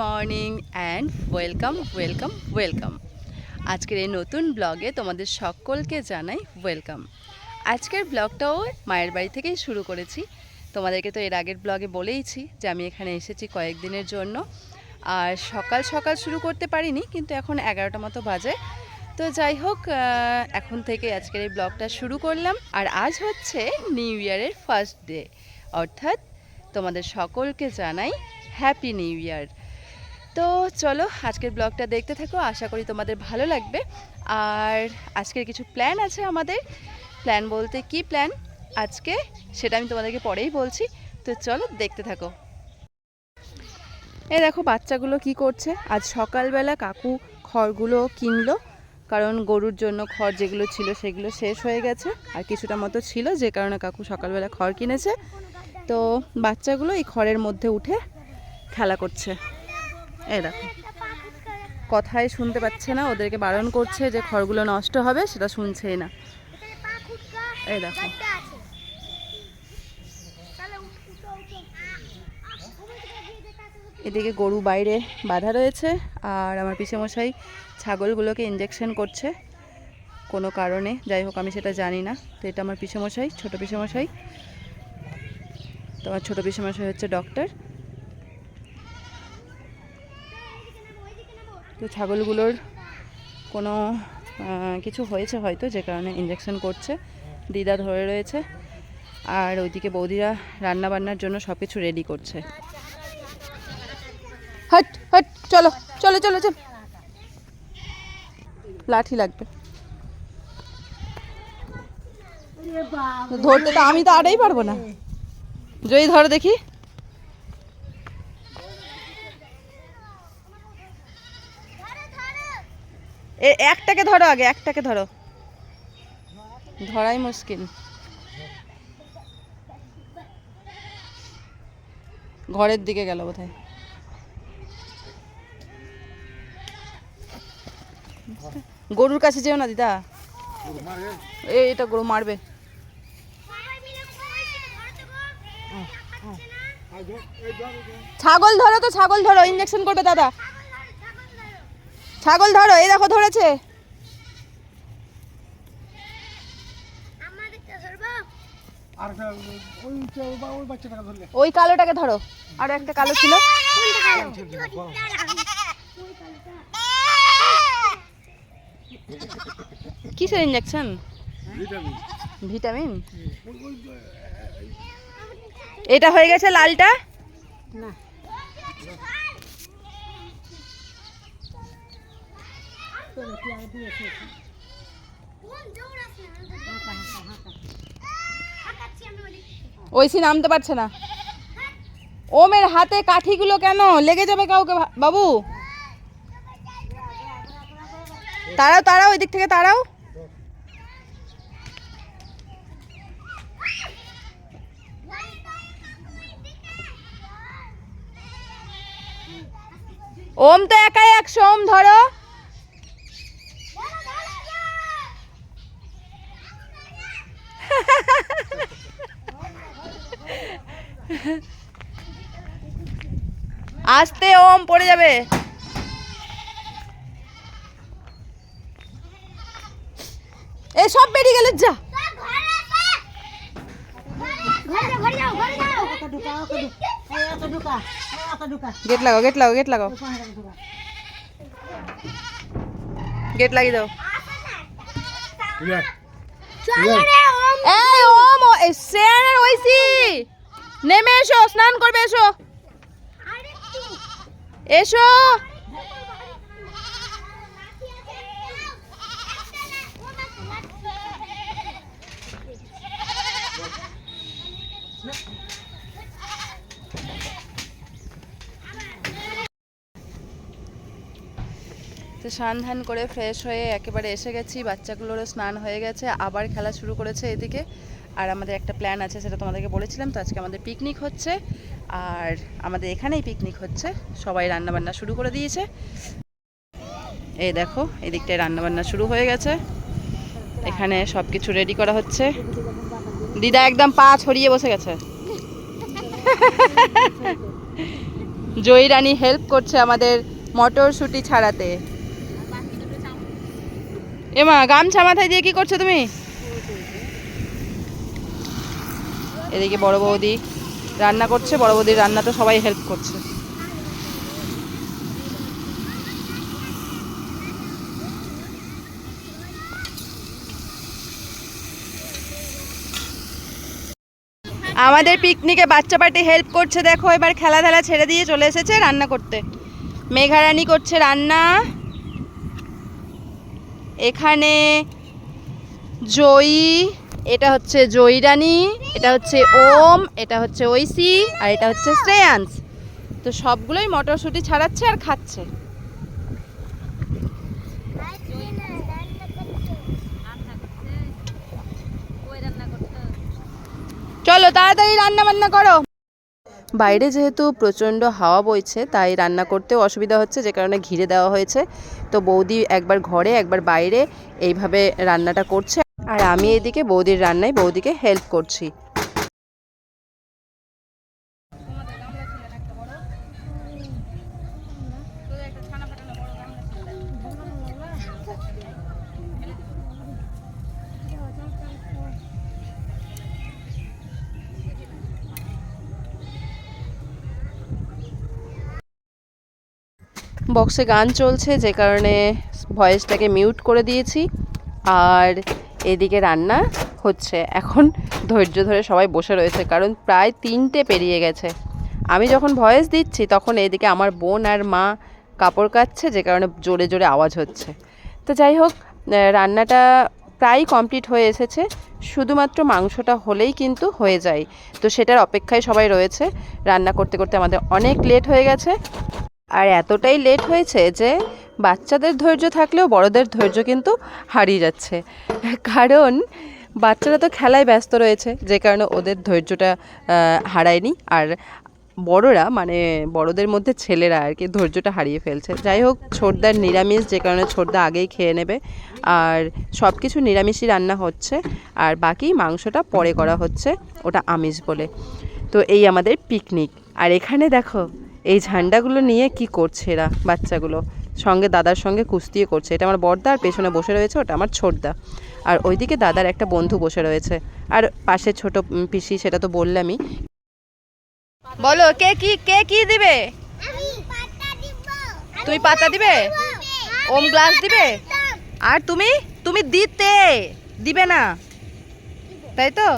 Morning and welcome welcome welcome আজকের এই নতুন ব্লগে তোমাদের সকলকে জানাই ওয়েলকাম আজকের ব্লগটাও মায়ের বাড়ি থেকেই শুরু করেছি। তোমাদেরকে তো এর আগের ব্লগে বলেইছি যে আমি এখানে এসেছি কয়েকদিনের জন্য। আর সকাল সকাল শুরু করতে পারিনি, কিন্তু এখন এগারোটা মতো বাজে। তো যাই হোক এখন থেকে আজকের এই ব্লগটা শুরু করলাম। আর আজ হচ্ছে নিউ ইয়ারের ফার্স্ট ডে অর্থাৎ তোমাদের সকলকে জানাই হ্যাপি নিউ ইয়ার তো চলো আজকের ব্লগটা দেখতে থাকো, আশা করি তোমাদের ভালো লাগবে। আর আজকের কিছু প্ল্যান আছে আমাদের। প্ল্যান বলতে কি প্ল্যান আজকে সেটা আমি তোমাদেরকে পরেই বলছি। তো চলো দেখতে থাকো। এই দেখো বাচ্চাগুলো কি করছে। আজ সকালবেলা কাকু খড়গুলো কিনলো, কারণ গরুর জন্য খড় যেগুলো ছিল সেগুলো শেষ হয়ে গেছে। আর কিছুটা মতো ছিল, যে কারণে কাকু সকালবেলা খড় কিনেছে। তো বাচ্চাগুলো এই খড়ের মধ্যে উঠে খেলা করছে। এই দেখো। কথাই শুনতে পাচ্ছে না, ওদেরকে বারণ করছে যে খড়গুলো নষ্ট হবে, সেটা শুনছেই না। এই দেখো। এদিকে গরু বাইরে বাঁধা রয়েছে, আর আমার পিসেমশাই ছাগলগুলোকে ইঞ্জেকশন করছে। কোনো কারণে, যাই হোক, আমি সেটা জানি না। তো এটা আমার পিসেমশাই, ছোটো পিসেমশাই। তোমার ছোটো পিসেমশাই হচ্ছে ডক্টর তো ছাগলগুলোর কোনো কিছু হয়েছে হয়তো যে কারণে ইঞ্জেকশন করছে, দিদা ধরে রয়েছে, আর ওইদিকে বৌদিরা রান্না বান্নার জন্য সব কিছু রেডি করছে। হট হট, চলো চলো চলো চলো। লাঠি লাগবে। ধরতে তো আমি তো আরেই পারব না। জয়ী ধরো দেখি। একটাকে ধরো আগে, একটাকে ধরো। ধরাই মুশকিল। ঘরের দিকে গেল বোধহয়। গরুর কাছে যেও না, দিদা। এ, এটা গরু মারবে। ছাগল ধরো তো, ছাগল ধরো ইঞ্জেকশন করবে দাদা। ছাগল ধরো এই দেখো ধরেছে। ওই চে- বা- ওই বাচ্চাটাকে ধরলে। ওই কালোটাকে ধরো আর একটা কালো ছিল। কিসের ইঞ্জেকশন ভিটামিন। ভিটামিন। এটা হয়ে গেছে লালটা? ঐসি নামতে পারছে না। ওমের হাতে কাঠিগুলো কেন? লেগে যাবে কাউকে বাবু। তারাও তারাও ওই দিক থেকে তারাও ওম তো একাই একশো ওম ধরো। আস্তে ওম, পড়ে যাবে। এ, সব বেরিয়ে যা। গেট লাগাও গেট লাগাও গেট লাগাও। গেট লাগিয়ে দাও। এই, ওম এই শ্রেয়ানের ঐসি নেমে এসো, স্নান করবে, এসো। এসো। তো স্নান ধান করে ফ্রেশ হয়ে একেবারে এসে গেছি, বাচ্চাগুলোরও স্নান হয়ে গেছে, আবার খেলা শুরু করেছে এদিকে। আর আমাদের একটা প্ল্যান আছে, সেটা তোমাদেরকে বলেছিলাম, তো আজকে আমাদের পিকনিক হচ্ছে। আর আমাদের এখানেই পিকনিক হচ্ছে। সবাই রান্না বান্না শুরু করে দিয়েছে। এই দেখো, এদিকটায় রান্না বান্না শুরু হয়ে গেছে। এখানে সব কিছু রেডি করা হচ্ছে। দিদা একদম পা ছড়িয়ে বসে গেছে। জয়ী রানী হেল্প করছে আমাদের মটরশুঁটি ছাড়াতে। এমা, গামছা মাথায় দিয়ে কি করছ তুমি? এদিকে বড় বৌদি রান্না করছে, বড় বৌদির রান্না তো সবাই হেল্প করছে। আমাদের পিকনিকে বাচ্চা পার্টি হেল্প করছে, দেখো এবার খেলা ঠেলা ছেড়ে দিয়ে চলে এসেছে রান্না করতে। মেঘারানি করছে রান্না। এখানে জয়ী এটা হচ্ছে জয়ী রানী এটা হচ্ছে ওম, এটা হচ্ছে ঐশী, আর এটা হচ্ছে শ্রেয়াংশ। তো সবগুলোই মটরশুঁটি ছাড়াচ্ছে আর খাচ্ছে। চলো তাড়াতাড়ি রান্না বান্না করো। বাইরে যেহেতু প্রচণ্ড হাওয়া বইছে, তাই রান্না করতেও অসুবিধা হচ্ছে, যে কারণে ঘিরে দেওয়া হয়েছে। তো বৌদি একবার ঘরে, একবার বাইরে, এইভাবে রান্নাটা করছে। আর আমি এদিকে বৌদির রান্নায় বৌদিকে হেল্প করছি। বক্সে গান চলছে, যে কারণে ভয়েসটাকে মিউট করে দিয়েছি। আর এদিকে রান্না হচ্ছে। এখন ধৈর্য ধরে সবাই বসে রয়েছে, কারণ প্রায় তিনটে পেরিয়ে গেছে। আমি যখন ভয়েস দিচ্ছি, তখন এদিকে আমার বোন আর মা কাপড় কাচ্ছে, যে কারণে জোরে জোরে আওয়াজ হচ্ছে। তো যাই হোক রান্নাটা প্রায় কমপ্লিট হয়ে এসেছে। শুধুমাত্র মাংসটা হলেই কিন্তু হয়ে যায়। তো সেটার অপেক্ষায় সবাই রয়েছে। রান্না করতে করতে আমাদের অনেক লেট হয়ে গেছে। আর এতটাই লেট হয়েছে যে বাচ্চাদের ধৈর্য থাকলেও বড়দের ধৈর্য কিন্তু হারিয়ে যাচ্ছে। কারণ বাচ্চারা তো খেলায় ব্যস্ত রয়েছে, যে কারণে ওদের ধৈর্যটা হারায়নি। আর বড়রা মানে বড়দের মধ্যে ছেলেরা আর কি, ধৈর্যটা হারিয়ে ফেলছে। যাই হোক, ছোটদার নিরামিষ, যে কারণে ছোটদা আগেই খেয়ে নেবে। আর সব কিছু নিরামিষই রান্না হচ্ছে। আর বাকি মাংসটা পরে করা হচ্ছে, ওটা আমিষ বলে। তো এই আমাদের পিকনিক আর এখানে দেখো, এই ঝান্ডাগুলো নিয়ে কি করছে এরা, বাচ্চাগুলো? সঙ্গে দাদার সঙ্গে কুস্তিও করছে। এটা আমার বড়দা আর পেছনে বসে রয়েছে ওটা আমার ছোটদা। আর ওইদিকে দাদার একটা বন্ধু বসে রয়েছে। আর পাশে ছোট পিসি, সেটা তো বললামই। বলো, কে কি কে কি দিবে? তুমি পাতা দিবে? ওম গ্লাস দিবে? আর তুমি? তুমি দিতে। দিবে না। তাই তো?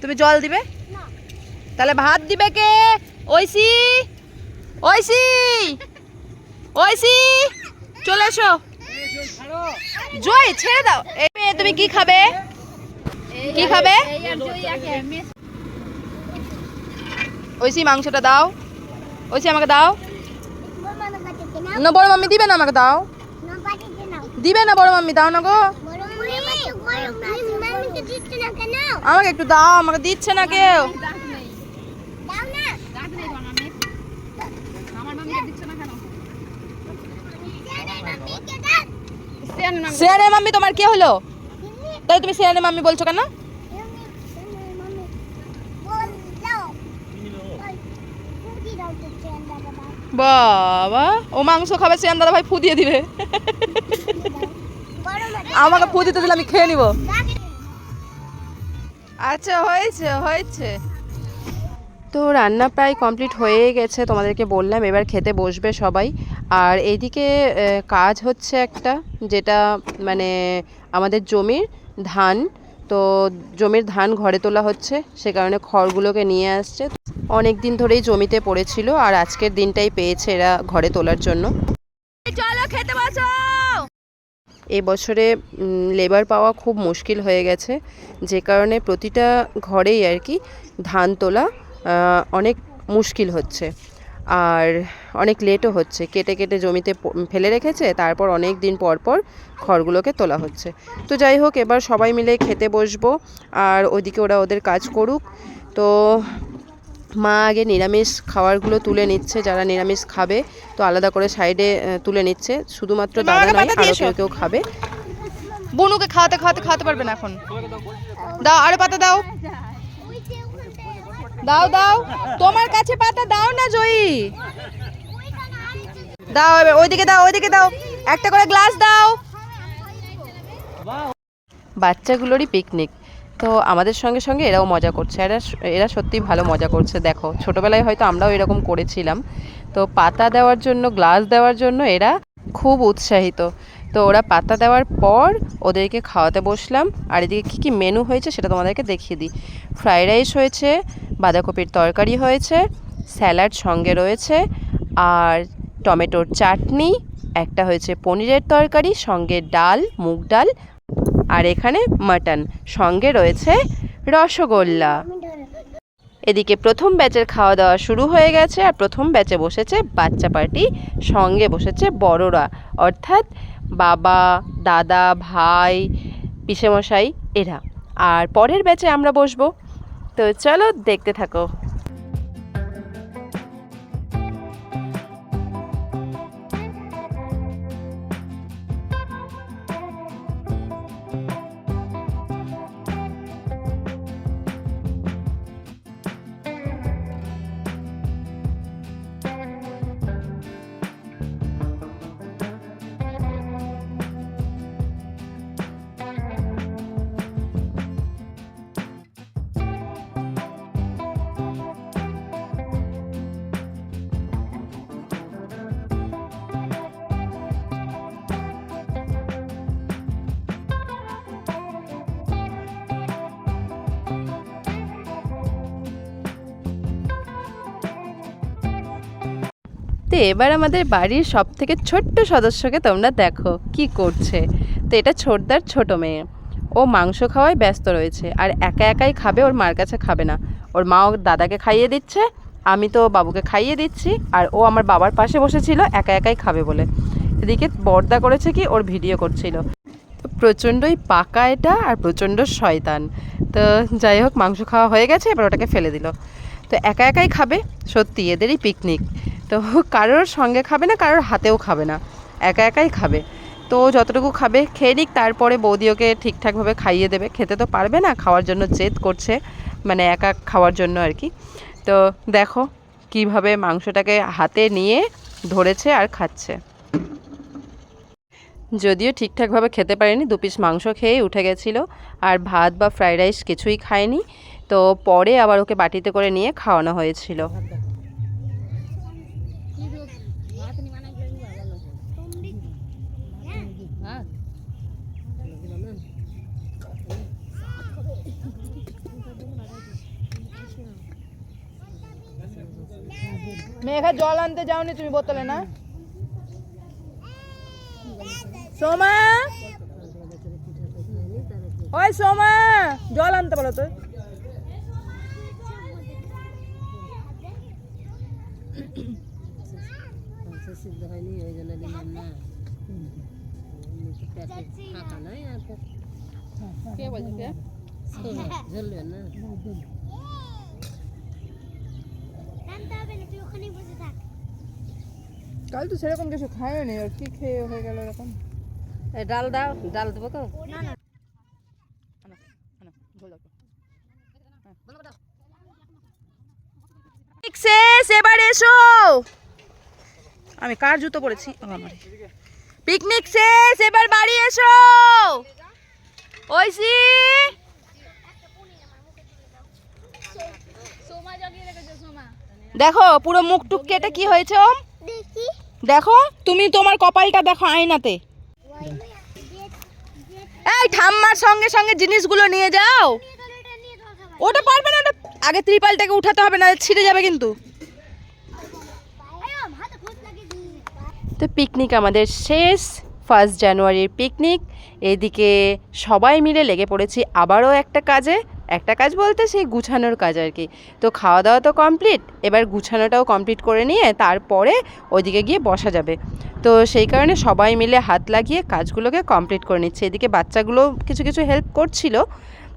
তুমি জল দিবে? তাহলে ভাত দিবে কে? ঐশী? ঐশী? ঐশী চলে এসো। জয় ছেড়ে দাও। এই মেয়ে তুমি কি খাবে? কি খাবে? ঐশী মাংসটা দাও। ঐশী আমাকে দাও। না বড় মাম্মি দিবে না আমাকে দাও। দিবে না বড় মাম্মি দাও না গো। আমাকে একটু দাও আমাকে দিচ্ছে না কেউ। শেয়ারে মাম্মি তোমার কি হলো? তাই তুমি শেয়ারে মাম্মি বলছো কেন? বাবা, ও মাংস খাবে, সিয়ান দাদা ভাই ফু দিয়ে দিবে। আমাকে ফু দিতে দিলে আমি খেয়ে নিব। আচ্ছা হয়েছে হয়েছে। তো রান্না প্রায় কমপ্লিট হয়ে গেছে, তোমাদেরকে বললাম, এবার খেতে বসবে সবাই। আর এইদিকে আহ, কাজ হচ্ছে একটা যেটা মানে আমাদের জমির ধান তো জমির ধান ঘরে তোলা হচ্ছে সে কারণে খড়গুলোকে নিয়ে আসছে। অনেক দিন ধরেই জমিতে পড়েছিল আর আজকের দিনটাই পেয়েছে এরা ঘরে তোলার জন্য। চলো খেতে বসো! এবছরে লেবার পাওয়া খুব মুশকিল হয়ে গেছে যে কারণে প্রতিটা ঘরেই আর কি ধান তোলা অনেক মুশকিল হচ্ছে। আর অনেক লেটও হচ্ছে। কেটে কেটে জমিতে ফেলে রেখেছে তারপর অনেক দিন পর পর খড়গুলোকে তোলা হচ্ছে। তো যাই হোক এবার সবাই মিলে খেতে বসবো আর ওইদিকে ওরা ওদের কাজ করুক। তো মা আগে নিরামিষ খাবারগুলো তুলে নিচ্ছে যারা নিরামিষ খাবে তো আলাদা করে সাইডে তুলে নিচ্ছে। শুধুমাত্র দাদা নয় আরও কেউ কেউ খাবে। বনুকে খাওয়াতে খাওয়াতে খাওয়াতে পারবে না এখন। দাও আরে পাতা দাও। দাও দাও। তোমার কাছে পাতা দাও না, জয়ী। দাও ওইদিকে দাও ওইদিকে দাও। একটা করে গ্লাস দাও। বাচ্চাগুলোরই পিকনিক তো আমাদের সঙ্গে সঙ্গে এরাও মজা করছে। এরা এরা সত্যিই ভালো মজা করছে, দেখো। ছোটোবেলায় হয়তো আমরাও এরকম করেছিলাম। তো পাতা দেওয়ার জন্য, গ্লাস দেওয়ার জন্য এরা খুব উৎসাহিত। তো ওরা পাতা দেওয়ার পর ওদেরকে খাওয়াতে বসলাম। আর এদিকে কী কী মেনু হয়েছে সেটা তোমাদেরকে দেখিয়ে দিই। ফ্রাইড রাইস হয়েছে, বাঁধাকপির তরকারি হয়েছে স্যালাড সঙ্গে রয়েছে, আর টমেটোর চাটনি, একটা হয়েছে পনিরের তরকারি, সঙ্গে ডাল, মুগ ডাল, আর এখানে মাটন, সঙ্গে রয়েছে রসগোল্লা। এদিকে প্রথম ব্যাচের খাওয়া দাওয়া শুরু হয়ে গেছে, আর প্রথম ব্যাচে বসেছে বাচ্চা পার্টি, সঙ্গে বসেছে বড়রা। অর্থাৎ বাবা দাদা ভাই পিসেমশাই এরা। আর পরের ব্যাচে আমরা বসবো। তো চলো দেখতে থাকো। তো এবার আমাদের বাড়ির সব থেকে ছোট্ট সদস্যকে তোমরা দেখো, কি করছে। তো এটা ছোটদার ছোট মেয়ে। ও মাংস খাওয়ায় ব্যস্ত রয়েছে, আর একা একাই খাবে, ওর মার কাছে খাবে না। ওর মা ওর দাদাকে খাইয়ে দিচ্ছে, আমি তো বাবুকে খাইয়ে দিচ্ছি, আর ও আমার বাবার পাশে বসেছিল, একা একাই খাবে বলে। এদিকে বর্দা করেছে কি, ওর ভিডিও করছিল। তো প্রচণ্ডই পাকা এটা, আর প্রচণ্ড শয়তান। তো যাই হোক, মাংস খাওয়া হয়ে গেছে, এবার ওটাকে ফেলে দিল। তো একা একাই খাবে? সত্যি, এদেরই পিকনিক তো কারোর সঙ্গে খাবে না, কারোর হাতেও খাবে না। একা একাই খাবে। তো যতটুকু খাবে, খেয়ে নিক, তারপরে বৌদি ওকে ঠিকঠাকভাবে খাইয়ে দেবে। খেতে তো পারবে না, খাওয়ার জন্য জেদ করছে মানে একা খাওয়ার জন্য আর কি। তো দেখো কীভাবে মাংসটাকে হাতে নিয়ে ধরেছে আর খাচ্ছে। যদিও ঠিকঠাকভাবে খেতে পারেনি, দু পিস মাংস খেয়ে উঠে গেছিল। আর ভাত বা ফ্রাইড রাইস কিছুই খায়নি। তো পরে আবার ওকে বাটিতে করে নিয়ে খাওয়ানো হয়েছিল। মেঘা, জল আনতে যাওনি তুমি বোতলে, না? সোমা! ওই সোমা, জল আনতে বলো তো সিদ্ধ হয়নি ওই জন্য দিলাম না ফাঁকা নয় আর কে বলছে কে জ্বলবে না কাল তো সেরকম কিছু খায়নি আর কি খেয়ে হয়ে গেল এরকম ডাল দাও ডাল দেবো তো শেষ এবার এসো আমি কার জুতো পরেছি আমার পিকনিক শেষ এবার বাড়ি এসো। ঐশী। দেখো পুরো মুখ টুক কেটে কি হয়েছে ওম? দেখো। তুমি তোমার কপালটা দেখো আয়নাতে। এই ঠাম্মার সঙ্গে সঙ্গে জিনিসগুলো নিয়ে যাও। ওটা পারবে না আগে ত্রিপালটাকে উঠাতে হবে না ছিঁড়ে যাবে কিন্তু। তো পিকনিক আমাদের শেষ। ফার্স্ট জানুয়ারির পিকনিক এদিকে সবাই মিলে লেগে পড়েছি আবারও একটা কাজে। একটা কাজ বলতে সেই গুছানোর কাজ আর কি। তো খাওয়া দাওয়া তো কমপ্লিট এবার গুছানোটাও কমপ্লিট করে নিয়ে তারপরে ওইদিকে গিয়ে বসা যাবে। তো সেই কারণে সবাই মিলে হাত লাগিয়ে কাজগুলোকে কমপ্লিট করে নিচ্ছে। এদিকে বাচ্চাগুলো কিছু কিছু হেল্প করছিল।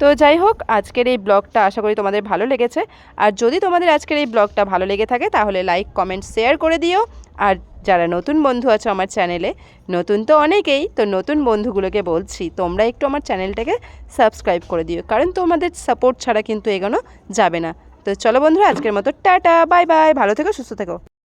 তো যাই হোক, আজকের এই ব্লগটা আশা করি তোমাদের ভালো লেগেছে। আর যদি তোমাদের আজকের এই ব্লগটা ভালো লেগে থাকে, তাহলে লাইক কমেন্ট শেয়ার করে দিও। আর যারা নতুন বন্ধু আছো আমার চ্যানেলে, নতুন তো অনেকেই, তো নতুন বন্ধুগুলোকে বলছি, তোমরা একটু আমার চ্যানেলটাকে সাবস্ক্রাইব করে দিও। কারণ তোমাদের সাপোর্ট ছাড়া কিন্তু এগোনো যাবে না। তো চলো বন্ধুরা, আজকের মতো টাটা বাই বাই ভালো থেকো, সুস্থ থেকো।